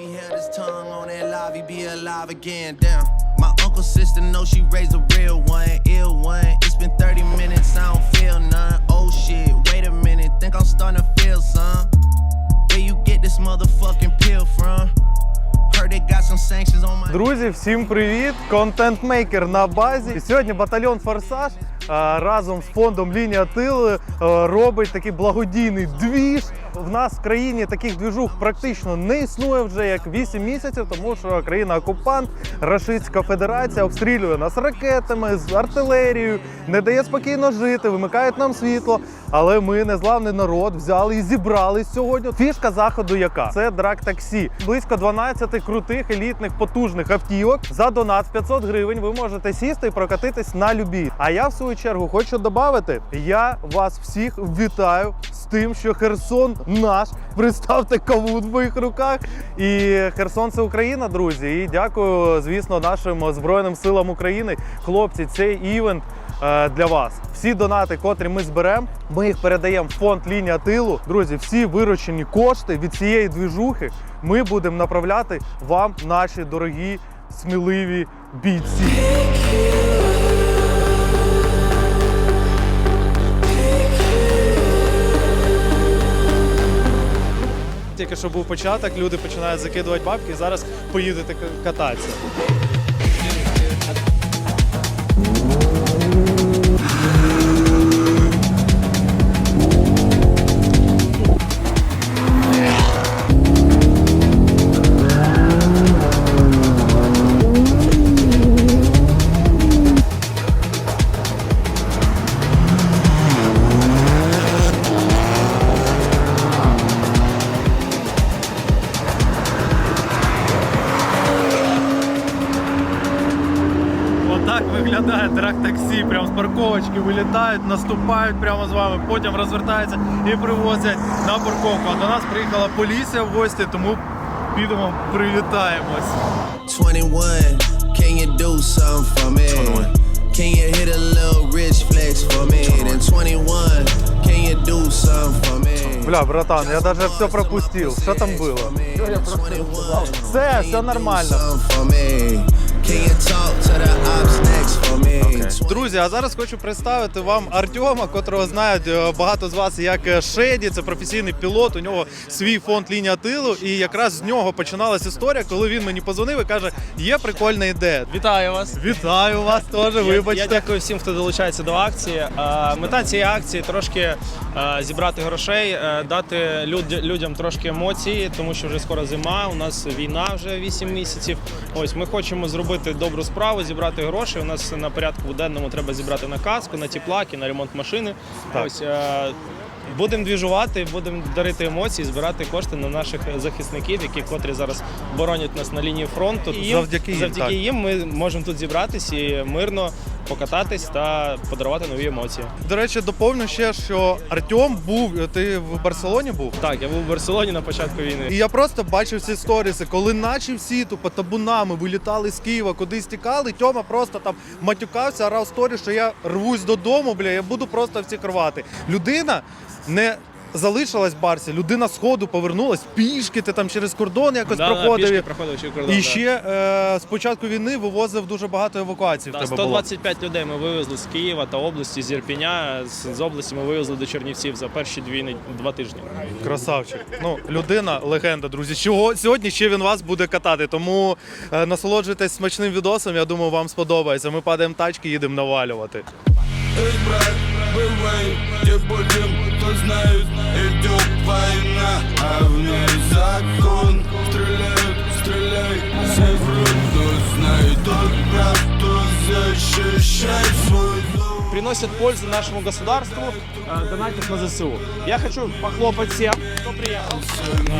he held his tongue on that live, he'd be alive again. Damn. My uncle sister know she raised a real one, ill one. It's been 30 minutes, I don't feel none. Oh shit, wait a minute, think I'm starting to feel some. Where you get this motherfucking pill from? Друзі, всім привіт! Контент-мейкер на базі. І сьогодні батальйон Форсаж е, разом з фондом Лінія Тили е, робить такий благодійний двіж. В нас в країні таких двіжух практично не існує вже як 8 місяців, тому що країна-окупант, Рашистська Федерація обстрілює нас ракетами з артилерією, не дає спокійно жити, вимикають нам світло. Але ми, незламний народ, взяли і зібрались сьогодні. Фішка заходу яка? Це драг-таксі. Близько 12 крутих, елітних, потужних автівок. За донат 500 гривень ви можете сісти і прокатитись на любій. А я в свою чергу хочу додати, я вас всіх вітаю тим, що Херсон наш. Представте кавун в моїх руках. І Херсон це Україна, друзі. І дякую, звісно, нашим Збройним силам України. Хлопці, цей івент е, для вас. Всі донати, котрі ми зберемо, ми їх передаємо в фонд лінія тилу. Друзі, всі виручені кошти від цієї двіжухи ми будемо направляти вам, наші дорогі, сміливі бійці. Тільки що був початок, люди починають закидувати бабки, і зараз поїдете кататися. Отак виглядає трак-таксі. Прямо з парковочки вилітають, наступають прямо з вами, потім розвертаються і привозять на парковку. А до нас приїхала поліція в гості, тому підемо привітаємось. 21, can you do something for me? Can you hit a little rich flex for me? Then 21, can you do something for me? Бля, братан, я даже все пропустил. Що там було? Все, все нормально. Друзі, а зараз хочу представити вам Артема, котрого знають е, багато з вас як е, Шеді. Це професійний пілот. У нього свій фонд лінія тилу. І якраз з нього починалась історія, коли він мені позвонив і каже: є прикольна ідея. Вітаю вас. Вітаю вас теж. Я, Вибачте. я дякую всім, хто долучається до акції. Е, Мета цієї акції трошки зібрати грошей, дати людям трошки емоцій, тому що вже скоро зима. У нас війна вже 8 місяців. Ось ми хочемо зробити добру справу, зібрати гроші. У нас на порядку денному треба зібрати на каску, на ті плаки, на ремонт машини. Так. Ось е, будемо двіжувати, будемо дарити емоції, збирати кошти на наших захисників, які котрі зараз боронять нас на лінії фронту. І Завдяки їм, завдяки так. їм ми можемо тут зібратись і мирно покататись та подарувати нові емоції. До речі, доповню ще, що Артем був. Ти в Барселоні був? Так, я був у Барселоні на початку війни. І я просто бачив ці сторіси, коли наче всі тупо табунами вилітали з Києва, кудись тікали. Тьома просто там матюкався, орав сторі, що я рвусь додому, бля, я буду просто всіх рвати. Людина не. Залишилась в Барсі, людина з ходу повернулась, пішки ти там через кордон якось Да, да, проходив. пішки проходив через кордон, і да. ще е, з початку війни вивозив дуже багато евакуацій. Да, в тебе було. людей ми вивезли з Києва та області, з Ірпіня. З, з області ми вивезли до Чернівців за перші дві не- два тижні. Красавчик. Ну, людина, легенда, друзі. Чого сьогодні ще він вас буде катати. Тому е, насолоджуйтесь смачним відосом. Я думаю, вам сподобається. Ми падаємо тачки, їдемо навалювати. Эй, бывай, где будем, кто знает, идет война, а в ней закон. Стреляют, стреляй, все врут, кто знает, тот прав, кто защищает свой дом. Приносят пользу нашему государству, э, донатят на ЗСУ. Я хочу похлопать всем, кто приехал.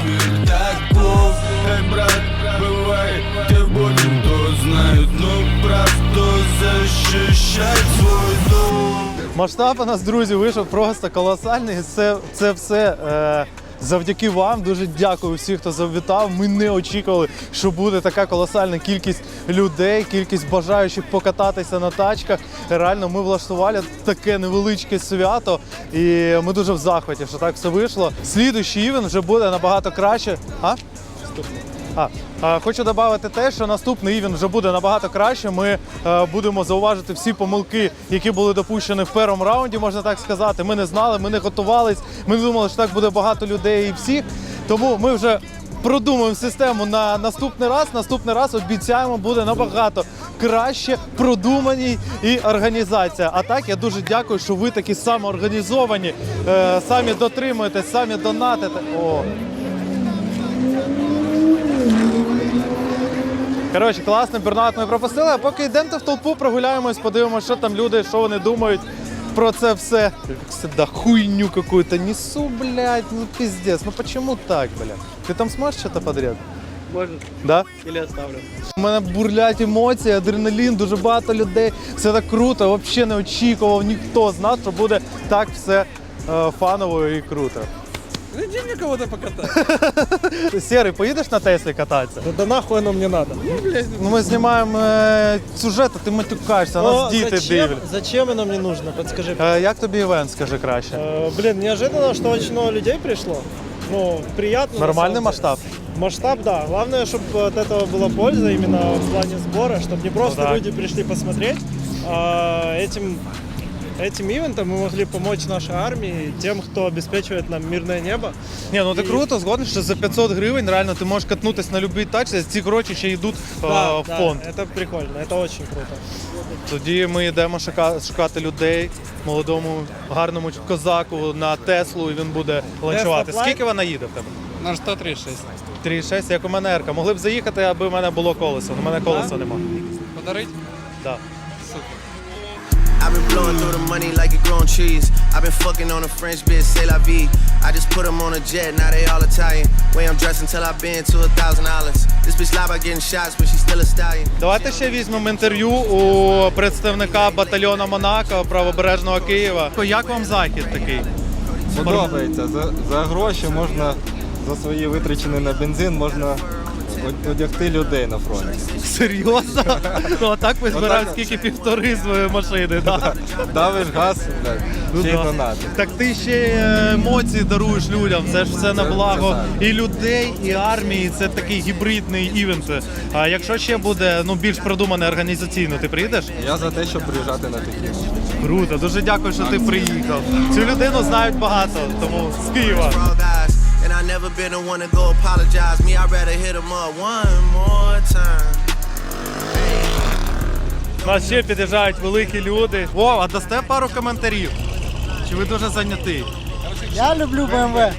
Мир таков, эй, брат, бывай, где будем, кто знает, но прав, кто защищает свой дом. Масштаб у нас, друзі, вийшов просто колосальний. Це, це все. Е... Завдяки вам дуже дякую всім, хто завітав. Ми не очікували, що буде така колосальна кількість людей, кількість бажаючих покататися на тачках. Реально, ми влаштували таке невеличке свято, і ми дуже в захваті, що так все вийшло. Слідуючий івент вже буде набагато краще. А? А, а, хочу додати те, що наступний івент вже буде набагато краще. Ми е, будемо зауважити всі помилки, які були допущені в першому раунді, можна так сказати. Ми не знали, ми не готувались, ми не думали, що так буде багато людей і всіх. Тому ми вже продумуємо систему на наступний раз. Наступний раз обіцяємо буде набагато краще, продумані і організація. А так я дуже дякую, що ви такі самоорганізовані, е, самі дотримуєтесь, самі донатите. О. Коротше, класно, Бернат ми пропустили. А поки йдемо в толпу, прогуляємось, подивимося, що там люди, що вони думають про це все. Як всегда, хуйню какую-то несу, блядь, ну пиздец. Ну почему так, блядь? Ти там сможеш что-то подряд? Можна Да? или оставлю. У мене бурлять емоції, адреналін, дуже багато людей. Все так круто, взагалі не очікував ніхто з нас, що буде так все е, фаново і круто. Иди мне кого-то покатай. Сірий, поїдеш на Теслі кататися? Да, да нахуй оно мне надо. Ну ми знімаємо е, сюжет, а ти матюкаєшся, нас діти зачем, дивляться. зачем оно мне нужно? Подскажи. Е, як тобі івент, скажи краще? Э, блин, неожиданно, что очень много людей пришло. Ну, приятно. на Нормальный самом деле. масштаб? Масштаб, да. Главное, чтобы от этого была польза именно в плане сбора, чтобы не просто Ну да. люди пришли посмотреть, а этим Этим ивентом мы могли помочь нашей армии, тем, кто обеспечивает нам мирное небо. Ні, ну ти круто, згоден, що за 500 гривень реально ти можеш катнутися на будь-який тачці, ці гроші ще йдуть е, в да, фонд. это прикольно, это очень круто. Тоді ми йдемо шука- шукати людей, молодому гарному козаку на Теслу, і він буде ланчувати. Tesla Plaid? Скільки вона їде в тебе? На 136. 3,6, як у мене Ерка. Могли б заїхати, аби в мене було колесо. У мене колеса нема. Подарить? Да. I've been blowing through the money like it growing trees. I've been fucking on a French bitch, say la vie. I just put them on a jet, now they all Italian. Way I'm dressed until I've been to a thousand dollars. This bitch lie about getting shots, but she still a stallion. Давайте ще візьмемо інтерв'ю у представника батальйону Монако правобережного Києва. Як вам захід такий? Подобається. За, за гроші можна, за свої витрачені на бензин, можна одягти людей на фронті. Серйозно? Ну а так ми збираємо скільки півтори своєї машини, так? Давиш газ, блядь, Ну ще й донати. Так ти ще е, емоції даруєш людям. Це ж все на благо і людей, і армії. Це такий гібридний івент. А якщо ще буде ну більш продумане організаційно, ти приїдеш? Я за те, щоб приїжджати на такі. Круто, дуже дякую, що ти приїхав. Цю людину знають багато, тому з Києва. Never been the one to go apologize. Me, I'd rather hit him up one more time. У нас ще під'їжджають великі люди. О, а дасте пару коментарів. Чи ви дуже зайнятий? Я люблю BMW.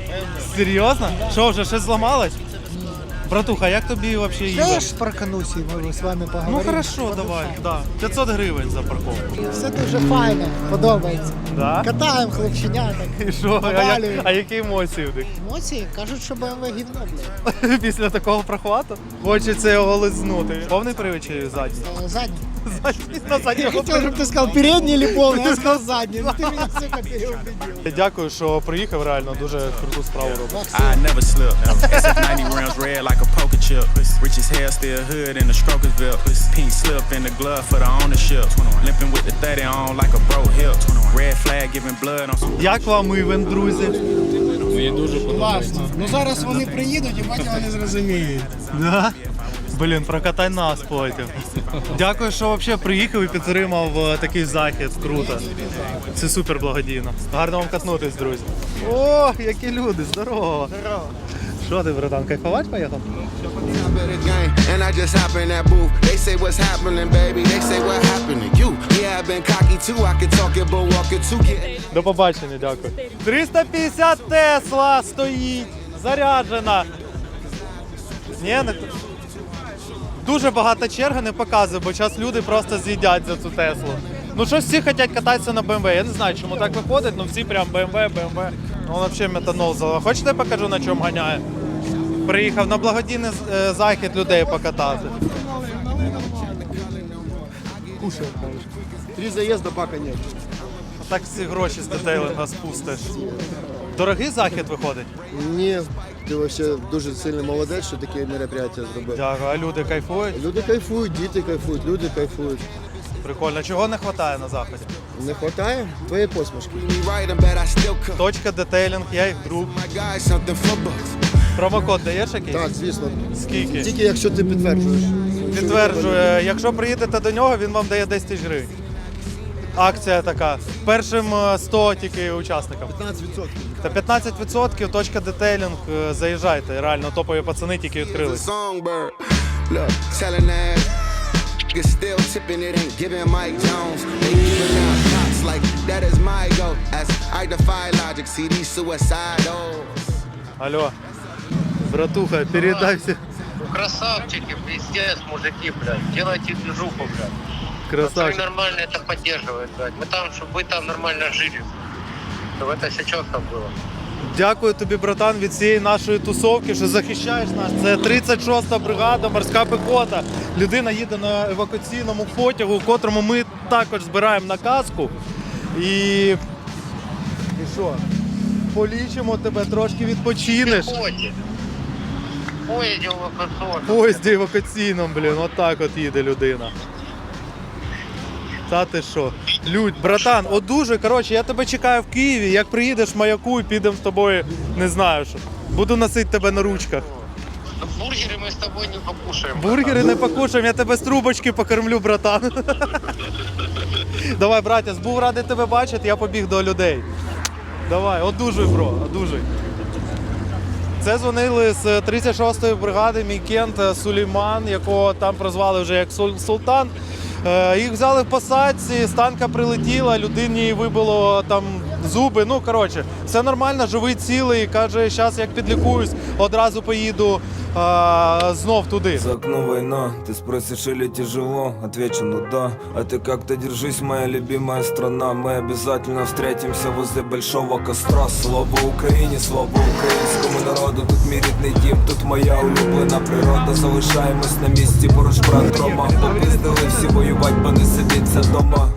Серйозно? Що, вже щось зламалось? Братуха, як тобі взагалі Я івент? ж парканусь і ми з вами Ну хорошо, давай. Да. 500 гривень за парковку. Все дуже файно, подобається. Да? Катаємо хлопченяток. І що? А, як- а які емоції в них? Емоції кажуть, що BMW гівно, блядь. Після такого прохвату? Хочеться його лизнути. Повний привід чи задній? Е, Задній. На Я хотів, щоб ти сказав передній или повний, я сказав задній. Ну ти мене, сука, переубедив. Дякую, що приїхав. Реально дуже круту справу робиш. I never slip. SF90 rounds red like a poker chip. Rich as hell, still hood in the Strokersville. Pink slip in the glove for the ownership. Limping with the 30 on like a bro hip. Red flag giving blood on some. Як вам івент, друзі? Класно. Ну зараз вони приїдуть і потім вони зрозуміють. Да? Блін, прокатай нас потім. Дякую, що взагалі приїхав і підтримав е, такий захід. Круто. Це супер благодійно. Гарно вам катнутись, друзі. О, які люди, здорово. Здорово. Що ти, братан, кайфувати поїхав? Game, and I just hop in that booth. They say what's happening, baby. They say what happened to you. Yeah, I've been cocky too. I can talk it, but walk it too. Get До побачення, дякую. 350 Тесла стоїть, заряджена. Ні, не... Дуже багата черга не показує, бо зараз люди просто з'їдять за цю Теслу. Ну щось всі хочуть кататися на BMW. Я не знаю, чому так виходить, ну всі прям BMW, BMW. Ну взагалі метанол залила. Хочете я покажу, на чому ганяє? Приїхав на благодійний е, захід людей покатати. Три заезда пока нет. Так всі гроші з детейлинга спустиш. Дорогий захід виходить? Ні, ти вообще дуже сильний молодець, що таке мероприятие зробив. Дякую, а люди кайфують? Люди кайфують, діти кайфують, люди кайфують. Прикольно. Чого не вистачає на заході? Не вистачає твоєї посмішки. me right, and bet I still cook. Точка детейлінг, я їх друг. My guy, something for books. Промокод даєш якийсь? Так, звісно. Скільки? Тільки якщо ти підтверджуєш. Підтверджує, якщо приїдете до нього, він вам дає 10 тисяч гривень. Акція така. Першим е, 100 тільки учасникам. 15%. Та 15% точка детейлінг. е, Заїжджайте. Реально топові пацани тільки відкрились. Алло. Братуха, передай все. Красавчики, пиздец, мужики, блядь. Делайте движуху, блядь. Вы Красавчик. нормально это поддерживает, блядь. Мы там, чтобы вы там нормально жили. Чтобы это все четко было. Дякую тобі, братан, від цієї нашої тусовки, що захищаєш нас. Це 36-та бригада, морська пехота. Людина їде на евакуаційному потягу, в котрому ми також збираємо на каску. І. І що? Полічимо тебе, трошки відпочинеш. Ходите. Поедем в эвакуационную. В поїзді евакуаційному, блін, отак от їде людина. Та ти що? Людь, братан, одужуй, коротше, я тебе чекаю в Києві. Як приїдеш в маяку і підемо з тобою, не знаю що. Буду носити тебе на ручках. Бургеры мы с тобой не покушаем. Бургери не покушаємо, я тебе з трубочки покормлю, братан. Давай, братець, був радий тебе бачити, я побіг до людей. Давай, одужуй, бро, одужуй. Це дзвонили з 36-ї бригади мій кент Сулейман, якого там прозвали вже як Султан. Е, Їх взяли в посадці, з танка прилетіла, людині вибило там зуби. Ну, коротше, все нормально, живий цілий. Каже, зараз як підлікуюсь, одразу поїду е, знов туди. За окном война, ты спросишь или тяжело, отвечу ну да А ты как-то держись, моя любимая страна Мы обязательно встретимся возле большого костра Слава Україні, слава українському народу Тут мій рідний дім, тут моя улюблена природа Залишаємось на місці, поруч брат Рома Попиздили всі воювать, бо не сидіться дома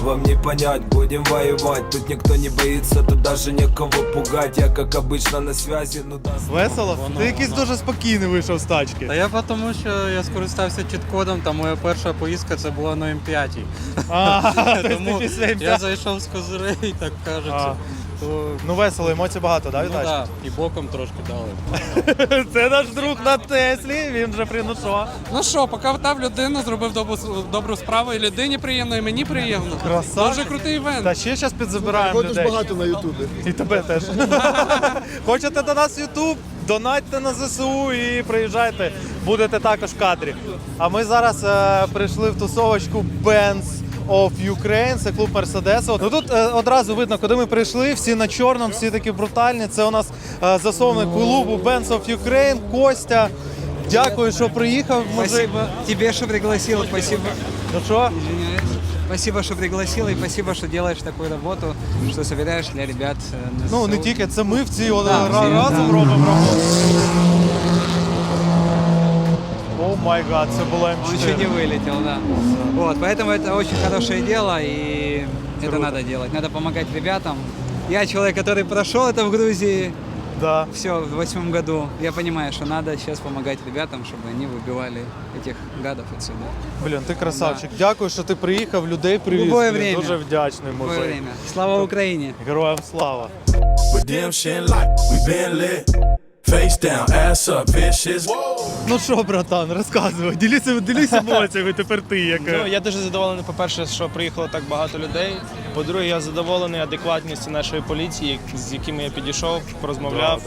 вам не понять, будем воевать Тут никто не боится, тут даже некого пугать Я как обычно на связи, ну да Весело? Ти якийсь дуже спокійний вийшов з тачки. Та я тому, що я скористався чіткодом, та моя перша поїздка це була на М5. А, Тому ти після я зайшов з козирей, так А. кажеться. То, Ну весело, емоцій багато, да, ну, Віталій? да, і боком трошки дали. Це наш друг на Теслі, він вже при ну що? Ну що, покатав людину, зробив добру, добру справу, і людині приємно, і мені приємно. Красавчик. Дуже крутий івент. Та ще зараз підзабираємо дуже людей. багато на Ютубі. І тебе теж. Хочете до нас в Ютуб? Донатьте на ЗСУ і приїжджайте, будете також в кадрі. А ми зараз е, прийшли в тусовочку Benz of Ukraine, це клуб Мерседесу. Ну тут е, одразу видно, куди ми прийшли. Всі на чорному, всі такі брутальні. Це у нас е, засновник клубу Benz of Ukraine, Костя. Дякую, що приїхав. Мужик. тебе, що пригласил, спасибо. Ну що? Извиняюсь. Спасибо, что пригласил, и спасибо, что делаешь такую работу, что собираешь для ребят. э, на Ну не ССУ. тільки це ми в цій ра- всі, разом да. робимо роботу. О май гад, це була Он чуть не М4. вылетел, да. Вот, поэтому это очень хорошее дело, и это надо делать. Надо помогать ребятам. Я человек, который прошел это в Грузии, Да. все, в восьмом году. Я понимаю, что надо сейчас помогать ребятам, чтобы они выбивали этих гадов отсюда. Блін, ти красавчик. Дякую, що ти приїхав, людей привіз. Любое Блін, время. Дуже вдячний Какое мужик. время. Слава Украине! Героям слава. Redemption like we been lit. Face down, ass up, vicious. Ну що, братан, розказуй. Ділися, ділися емоціями, тепер ти як. Ну, я дуже задоволений, по-перше, що приїхало так багато людей. По-друге, я задоволений адекватністю нашої поліції, з якими я підійшов, порозмовляв,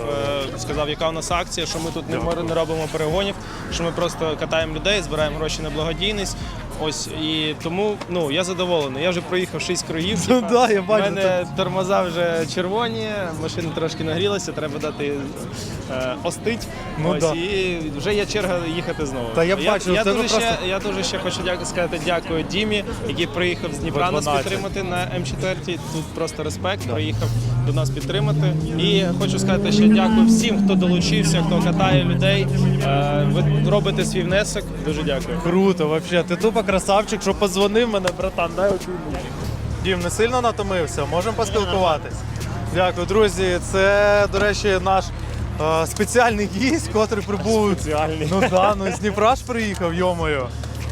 е, сказав, яка у нас акція, що ми тут не, мор- не робимо перегонів, що ми просто катаємо людей, збираємо гроші на благодійність. Ось і тому ну я задоволений. Я вже проїхав 6 кругів. Ну типа, да, я бачу, У мене тормоза вже червоні, машина трошки нагрілася, треба дати е, остить. Ну Ось, да. і вже є черга їхати знову. Та я бачу, я, тебе дуже ще, я дуже ще хочу дяку сказати дякую Дімі, який приїхав з Дніпра нас В12. підтримати на М4. Тут просто респект, приїхав до нас підтримати. І хочу сказати ще дякую всім, хто долучився, хто катає людей. Е, Ви робите свій внесок. Дуже дякую. Круто, вообще. Ти тупо красавчик, що позвонив мене, братан, дай оцінку. Дім, не сильно натомився, можемо поспілкуватись. Дякую, друзі. Це, до речі, наш е, спеціальний гість, котрий прибув. Спеціальний. Ну да, ну з Дніпра ж приїхав, йомою.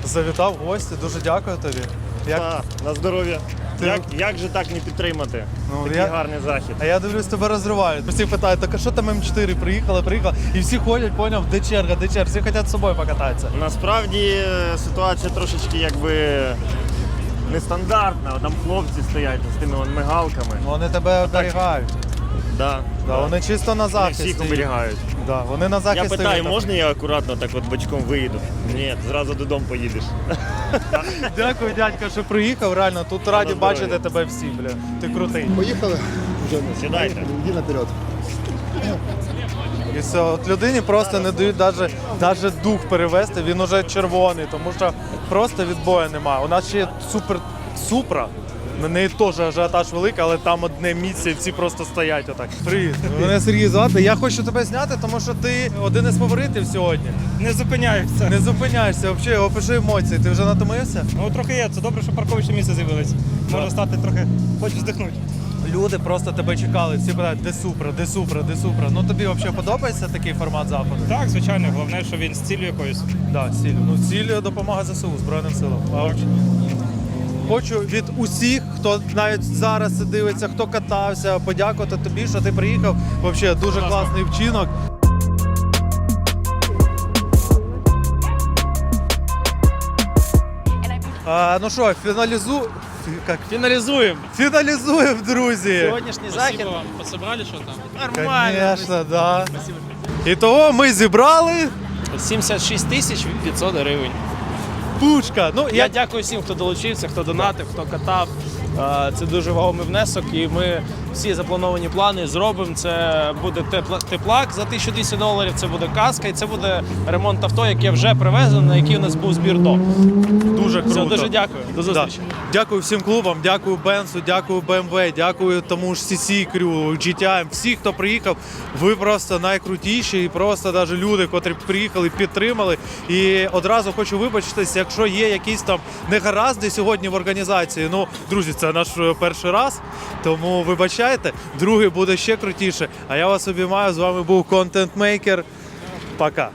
Завітав в гості, дуже дякую тобі. Як... На здоров'я. Ти- Як, як же так не підтримати? Ну, Такий я- гарний захід. А я дивлюсь, тебе розривають. Всі питають, так а що там М4 приїхали, приїхали. І всі ходять, поняв, де черга, де черга, всі хочуть з собою покататися. Насправді е, ситуація трошечки якби нестандартна. Там хлопці стоять з тими мигалками. Вони тебе оберігають. Да, Да, вони чисто на Вони захист. всіх оберігають. Да, вони на захист. Я питаю, можна я акуратно так от бочком виїду? Ні, зразу додому поїдеш. Дякую, дядька, що приїхав. Реально, тут раді здоров'я. бачити тебе всі, бля. Ти крутий. Поїхали? Вже Сідайте. Йди наперед. І все, от людині просто не дають даже, даже дух перевести, він уже червоний, тому що просто відбою немає. У нас ще є супер супра. На неї теж ажіотаж великий, але там одне місце, і всі просто стоять отак. Привіт. Мене Сергій звати. Я хочу тебе зняти, тому що ти один із фаворитів сьогодні. Не зупиняюся. Не зупиняєшся, взагалі, опиши емоції. Ти вже натомився? Ну трохи є. Це добре, що парковочне місце з'явилось. Можна стати трохи, хоч вздихнути. Люди просто тебе чекали, всі питають, де супра, де супра, де супра. Ну тобі взагалі подобається такий формат заходу? Так, звичайно, головне, що він з ціллю якоюсь. Да, ціль. Ну, ціль допомога ЗСУ, Збройним силам. А от Хочу від усіх, хто навіть зараз дивиться, хто катався, подякувати тобі, що ти приїхав. Взагалі дуже класний вчинок. А, ну що, фіналізу... фі- Як? Фіналізуємо. Фіналізуємо, друзі! Сьогоднішній захід. вам. Пособрали що там? Нормально. Звісно, да. І того ми зібрали 76 тисяч 500 гривень. Пушка. Ну, Я я дякую всім, хто долучився, хто донатив, хто катав. Е, Це дуже вагомий внесок, і ми всі заплановані плани зробимо. Це буде тепла- теплак за 1200 доларів, це буде каска, і це буде ремонт авто, яке вже привезено, на який у нас був збір до. дуже круто. Все, дуже дякую. До зустрічі. Да. Дякую всім клубам, дякую Бенсу, дякую BMW, дякую тому ж CC Crew, GTM, всі, хто приїхав. Ви просто найкрутіші і просто навіть люди, котрі приїхали, підтримали. І одразу хочу вибачитись, якщо є якісь там негаразди сьогодні в організації. Ну, друзі, це наш перший раз, тому вибачайте. Другий буде ще крутіше. А я вас обіймаю. З вами був контент-мейкер. Пока.